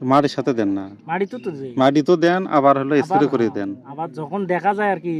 মাটির সাথে দেন না। মাটি তো তো যে মাটি তো দেন আবার হলো স্প্রে করে দেন। আবার যখন দেখা যায় আর কি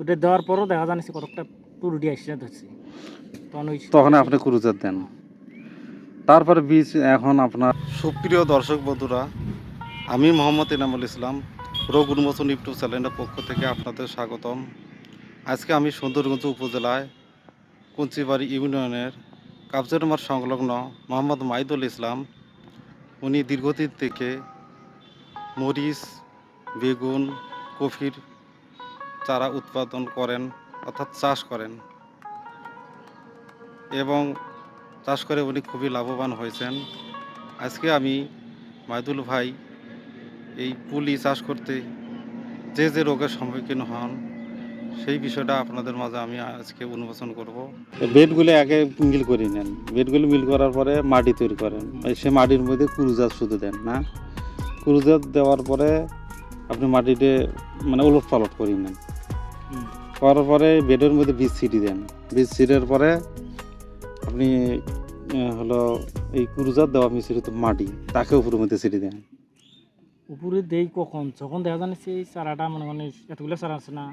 ওটা দেওয়ার পরও দেখা জানিস কতটা পুরুটি আসছে ধরছি। তখন ওই তখন আপনি ক্রুজার দেন। তারপরে বীজ এখন আপনার সুপ্রিয় দর্শক বন্ধুরা আমি মোহাম্মদ ইনামুল ইসলাম রোগ উন্মোচন ইউটিউব চ্যানেলের পক্ষ থেকে আপনাদের স্বাগতম। আজকে আমি সুন্দরগঞ্জ উপজেলায় কুঞ্চিবাড়ি ইউনিয়নের কাবজরমার সংলগ্ন মোহাম্মদ মাইদুল ইসলাম উনি দীর্ঘদিন থেকে মরিচ, বেগুন, কফির চারা উৎপাদন করেন, অর্থাৎ চাষ করেন। এবং চাষ করে উনি খুবই লাভবান হয়েছেন। আজকে আমি মাইদুল ভাই এই পুলি চাষ করতে যে যে রোগের সম্মুখীন হন সেই বিষয়টা আপনাদের মাঝে আমি আজকে উন্মোচন করব। বেডগুলো আগে মিল করে নেন। বেডগুলো মিল করার পরে মাটি তৈরি করেন। সে মাটির মধ্যে কুরুজাত শুধু দেন না? কুরুজাত দেওয়ার পরে আপনি মাটিতে মানে উলট পালট করে নেন। করার পরে বেডের মধ্যে বীজ ছিটি দেন। বীজ ছিটার পরে আপনি হলো এই কুরুজাত দেওয়া মিশ্রিত মাটি তাকে উপরের মধ্যে ছিটি দেন। উপরে দেই কখন? যখন দেখা যায় সেই চারাটা মনে মানে এতগুলো চারা আছে না?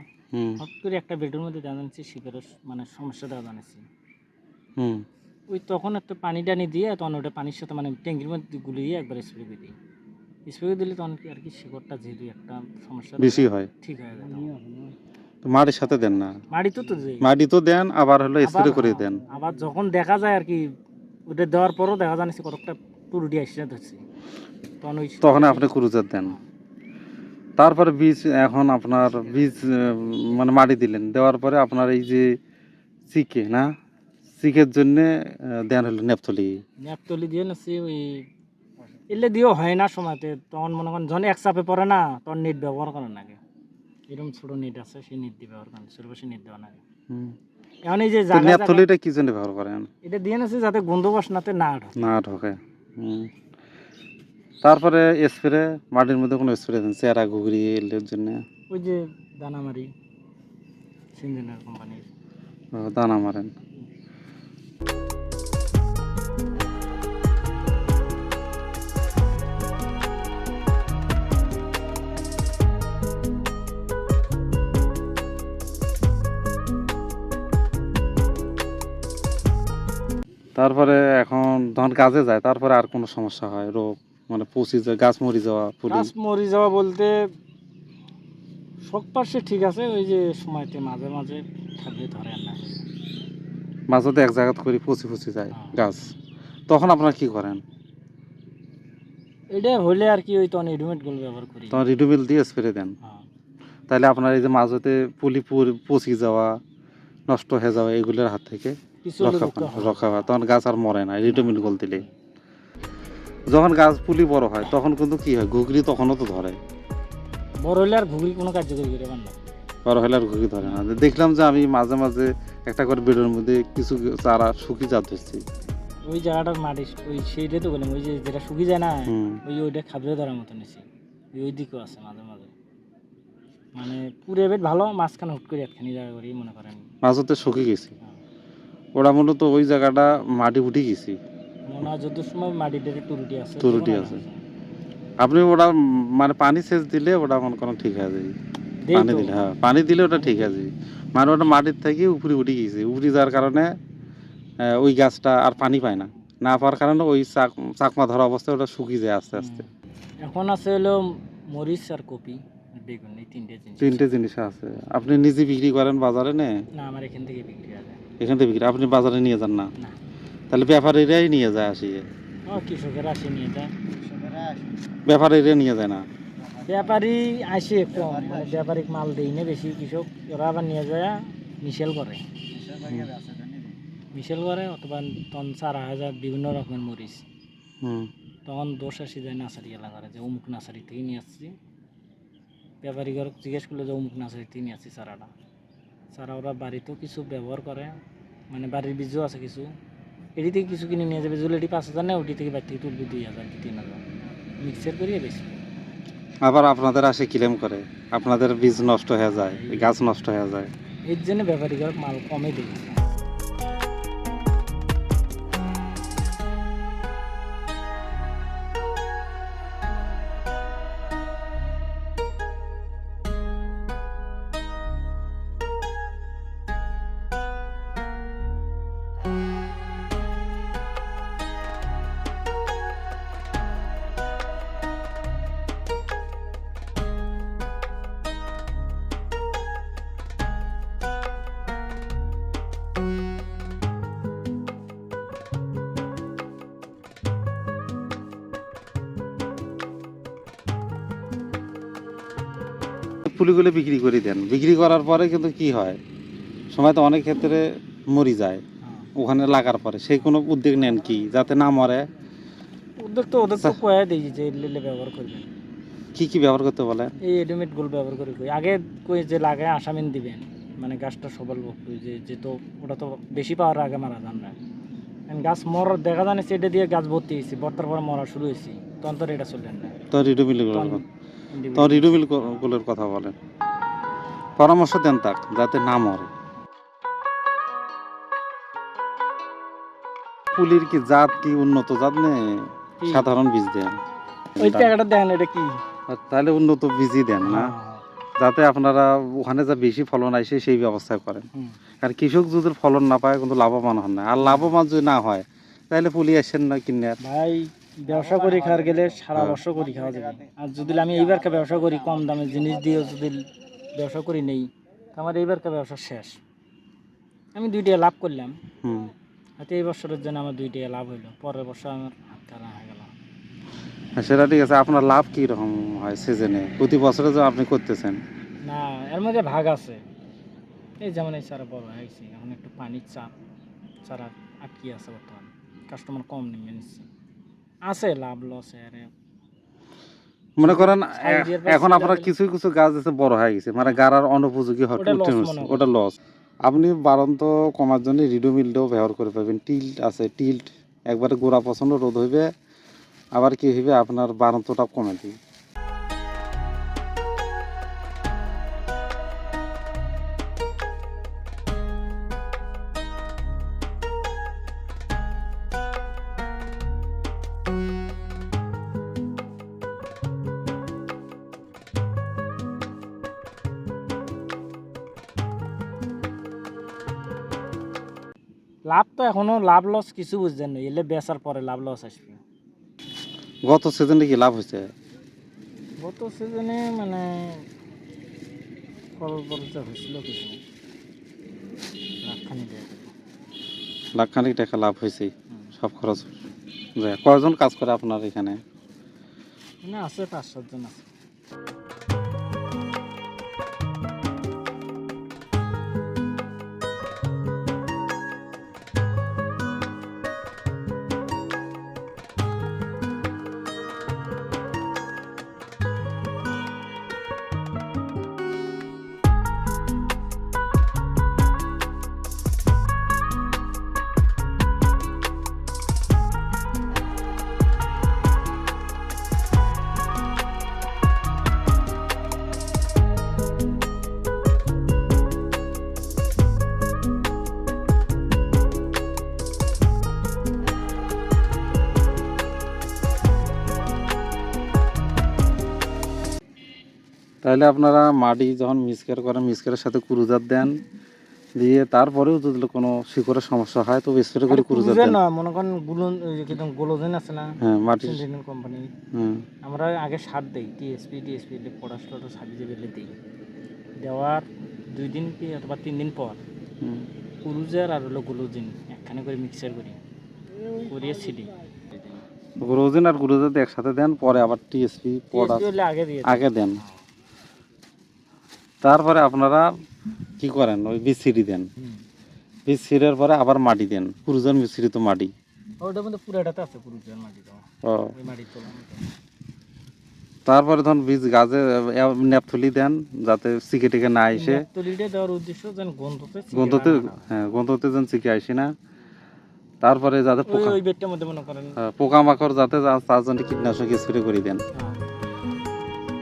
হঠাৎ করে একটা বেডের মধ্যে দেখা জানিস শিপের মানে সমস্যা দেখা জানিস হুম। ওই তখন একটা পানি টানি দিয়ে তখন ওটা পানির সাথে মানে ট্যাঙ্কির মধ্যে গুলিয়ে একবার স্প্রে করে দিই। স্প্রে দিলে তখন কি আর কি শিকড়টা যেহেতু একটা সমস্যা বেশি হয়। ঠিক হয়ে যায় মাটির সাথে দেন না? মাটি তো মাটি তো দেন আবার হলো স্প্রে করে দেন। আবার যখন দেখা যায় আর কি ওটা দেওয়ার পরও দেখা জানিস কতটা পুরুটি আসছে ধরছি তখন তখন আপনি কুরুজাত দেন। তারপরে বীজ এখন আপনার বীজ মানে মাটি দিলেন। দেওয়ার পরে আপনার এই যে চিকে না? চিকের জন্যে দেন হলো নেপথলি। ন্যাপতলি দিয়ে নাছি ওই এলে দিয়েও হয় না সময়তে। তখন মনে করেন যখন এক চাপে পড়ে না তখন নেট ব্যবহার করেন আগে। এরকম ছোট নেট আছে সেই নেট দিয়ে ব্যবহার করেন ছোট বেশি নেট দেওয়া লাগে এখন এই যে নেপথলিটা কি জন্য ব্যবহার করেন? এটা দিয়ে নাছি যাতে গন্ধ বাসনাতে না ঢোকে। না ঢোকে। তারপরে স্প্রে মাটির মধ্যে কোনো স্প্রে দেন চেরা ঘুগরি এর জন্য। ওই যে দানামারি সিনজেনার কোম্পানির। দানা মারেন। তারপরে এখন ধন কাজে যায় তারপরে আর কোনো সমস্যা হয় রোগ। মানে পচি যায় গাছ মরি যাওয়া গাছ মরি যাওয়া বলতে শখ পাশে ঠিক আছে ওই যে সময়তে মাঝে মাঝে থাকলে ধরে না। মাঝতে এক জায়গা করে পচি পচি যায় গাছ। তখন আপনারা কি করেন? এটা হলে আর কি ওই তখন রেডিমেডগুলো ব্যবহার করি। তখন রিডুবিল দিয়ে স্প্রে দেন। হ্যাঁ। তাহলে আপনার এই যে মাঝতে পুলি পচি যাওয়া নষ্ট হয়ে যাওয়া এগুলোর হাত থেকে রক্ষা রক্ষা হয়। তখন গাছ আর মরে না রিডুমিল গোল দিলে। যখন গাছ পুলি বড় হয় তখন কিন্তু কি হয়? ঘুগরি তখনও তো ধরে। বড় হইলে আর ঘুগরি কোনো কার্যকরী করে না। বড় হইলে আর ঘুগরি ধরে না। দেখলাম যে আমি মাঝে মাঝে একটা করে বেডের মধ্যে কিছু চারা শুকি জাত ধরছি। ওই জায়গাটার মাটি ওই সেইটাই তো বললাম ওই যে যেটা শুকি যায় না ওই ওইটা খাবলে ধরার মতো নিছি। ওই দিকেও আছে মাঝে মাঝে। মানে পুরো বেট ভালো মাঝখানে হুট করে একখানি জায়গা করি মনে করেন। মাঝতে শুকিয়ে গেছি। হ্যাঁ। ওরা মূলত ওই জায়গাটা মাটি উঠে গেছি। মনে যত সময় মাটিতে একটু আছে। তুরুটি আছে। আপনি ওটা মানে পানি সেচ দিলে ওটা মনে করেন ঠিক পানি দিলে হ্যাঁ পানি দিলে ওটা ঠিক আছে মানে ওটা মাটির থেকে উপরে উঠে গেছে উপরে যাওয়ার কারণে ওই গাছটা আর পানি পায় না। না পাওয়ার কারণে ওই চাক চাকমা ধরা অবস্থায় ওটা শুকিয়ে যায় আস্তে আস্তে। এখন আছে হলো মরিচ আর কপি বেগুন এই তিনটে জিনিস তিনটে জিনিস আছে। আপনি নিজে বিক্রি করেন বাজারে নে? আমার এখান থেকে বিক্রি আছে এখান থেকে বিক্রি? আপনি বাজারে নিয়ে যান না। তাহলে ব্যাপারীরাই নিয়ে যায় আসিয়ে ও কৃষকেরা আসে নিয়ে যায়। ব্যাপারীরা নিয়ে যায় না। ব্যাপারী আসে একটু মানে ব্যাপারিক মাল দেই না বেশি। কৃষক ওরা আবার নিয়ে যায় মিশেল করে। মিশেল করে অথবা তখন চারা হাজার বিভিন্ন রকমের মরিচ। তখন দোষ আসি যায় নার্সারি এলাকার যে অমুক নার্সারি থেকে নিয়ে আসছি। ব্যাপারী ঘর জিজ্ঞেস করল যে অমুক নার্সারি থেকে নিয়ে আসছি চারাটা। চারা ওরা বাড়িতেও কিছু ব্যবহার করে মানে বাড়ির বীজও আছে কিছু। এটি থেকে কিছু কিনে নিয়ে যাবে। এটি পাঁচ হাজার নেয় ওটি থেকে বাড়ি থেকে তুলবে দুই হাজার কি তিন হাজার। মিক্সার করিয়ে বেশি আবার আপনাদের আসে ক্লেম করে। আপনাদের বীজ নষ্ট হয়ে যায় গাছ নষ্ট হয়ে যায়। এর জন্য ব্যাপারী মাল কমে দিয়েছে পুলিগুলো বিক্রি করে দেন। বিক্রি করার পরে কিন্তু কি হয়? সময় তো অনেক ক্ষেত্রে মরি যায়। ওখানে লাগার পরে সেই কোনো উদ্যোগ নেন কি? যাতে না মরে? ওদের তো ওদের তো কয়ে দিই যে লিলে ব্যবহার করবেন কি কি ব্যবহার করতে বলে? এই এডোমেটগুলো ব্যবহার করে কই। আগে কই যে লাগায় আসামিন দিবেন। মানে গাছটা সবল যে যে তো ওটা তো বেশি পাওয়ার আগে মারা যান না। এখন গাছ মর দেখা জানে সেটা দিয়ে গাছ ভর্তি হয়েছে। বর্তার পর মরা শুরু হয়েছে। তখন তো এটা চললেন না। তো রিডুমিল তখন রিডুমিল কথা বলেন। পরামর্শ দেন তাক যাতে না মরে। পুলির কি জাত কি উন্নত জাত নে সাধারণ বীজ দেন। ওই টাকাটা দেন এটা কি? তাহলে উন্নত বীজই দেন না। হ্যাঁ, যাতে আপনারা ওখানে যা বেশি ফলন আসে সেই ব্যবস্থা করেন। আর কৃষক যদি ফলন না পায় কিন্তু লাভবান হন না। আর লাভবান যদি না হয় তাহলে পুলি আসেন না কিনে ভাই ব্যবসা করে খাওয়ার গেলে সারা হ্যাঁ। বছর করে খাওয়া যাবে। আর যদি আমি এইবারকার ব্যবসা করি কম দামে জিনিস দিয়ে যদি ব্যবসা করি নেই আমার এইবারকার ব্যবসা শেষ। আমি দুইটা লাভ করলাম। হয়তো এই বছরের জন্য আমার দুইটা লাভ হইল। পরের বছর আমার হাত কাটা হয়ে গেল। হ্যাঁ, সেটা ঠিক আছে। আপনার লাভ কি রকম হয় সিজনে? প্রতি বছরে যে আপনি করতেছেন। না এর মধ্যে ভাগ আছে। এই যেমন এই চারা বড় হয়ে গেছে এখন একটু পানির চাপ চারা আটকি আছে বর্তমান। কাস্টমার কম নিয়ে নিচ্ছে আছে লাভ লস এর মনে করেন এখন আপনারা কিছু কিছু গাছ আছে বড় হয়ে গেছে। মানে গাড়ার অনুপযোগী হয় ওটা উঠে। ওটা লস আপনি বারন্ত কমার জন্য রিডোমিলটাও ব্যবহার করে পাবেন। টিল্ট আছে টিল্ট একবারে গোড়া পছন্দ রোদ হইবে আবার কি হইবে আপনার বারন্তটা কমে দিবে। লাভ তো এখনও লাভ লস কিছু বুঝছেন না এলে বেচার পরে লাভ লস আসবে। গত সিজনে কি লাভ হয়েছে? গত সিজনে মানে ফল বলতে হয়েছিল কিছু। লাখখানি লাখখানিক টাকা লাভ হয়েছে সব খরচ যায়। কয়জন কাজ করে আপনার এখানে আছে পাঁচ সাতজন আছে। তাহলে আপনারা মাটি যখন মিক্সকার করেন মিক্সকারের সাথে কুরুজার দেন দিয়ে তারপরেও যদি কোনো শিকড়ের সমস্যা হয় তো স্প্রে করে আর কুরুজার দেন। না মনে করেন গুলন যে গোলোজেন আছে না? হ্যাঁ সিন্ডিকেট কোম্পানি। হুম আমরা আগে সার দিই টিএসপি টিএসপি পটাশ টটাশ হাবিজে বেলে দিই। দেওয়ার দুই দিন কি অথবা তিন দিন পর। কুরুজার আর হলো গ্লুজিন একখানে করে মিক্সার করি করিয়ে ছিটি গ্রোজিন আর গ্রোজার একসাথে দেন পরে আবার টিএসপি পটাশ দিয়ে। আগে দেন। তারপরে আপনারা কি করেন? ওই বীজ দেন। বীজ পরে আবার মাটি দেন। কুরুজার মিশ্রিত মাটি। ওটার মধ্যে পুরাটাতে আছে কুরুজার মাটি ও। মাটি তারপরে ধরুন বীজ গাছে ন্যাপথলি দেন যাতে চিকে টিকে না দেওয়ার উদ্দেশ্য যেন গন্ধতে গন্ধতে হ্যাঁ। গন্ধতে যেন চিকে আসে না। তারপরে যাতে পোকা ওই বেডটার মধ্যে মনে করেন। হ্যাঁ, পোকামাকড় যাতে তার জন্য কীটনাশক স্প্রে করে দেন। হ্যাঁ,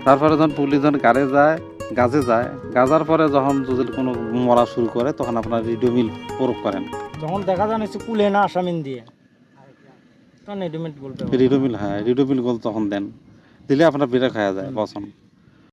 তারপরে যখন পুলি যখন গাড়ে যায় গাছে যায়। গাজার পরে যখন যদি কোনো মরা শুরু করে তখন আপনার রিডোমিল প্রয়োগ করেন। যখন দেখা যায় হচ্ছে কুলে না আসামিন দিয়ে। তখন রিডোমিল হ্যাঁ রিডোমিল গোল তখন দেন। দিলে আপনার বিড়া খাওয়া যায় পছন্দ।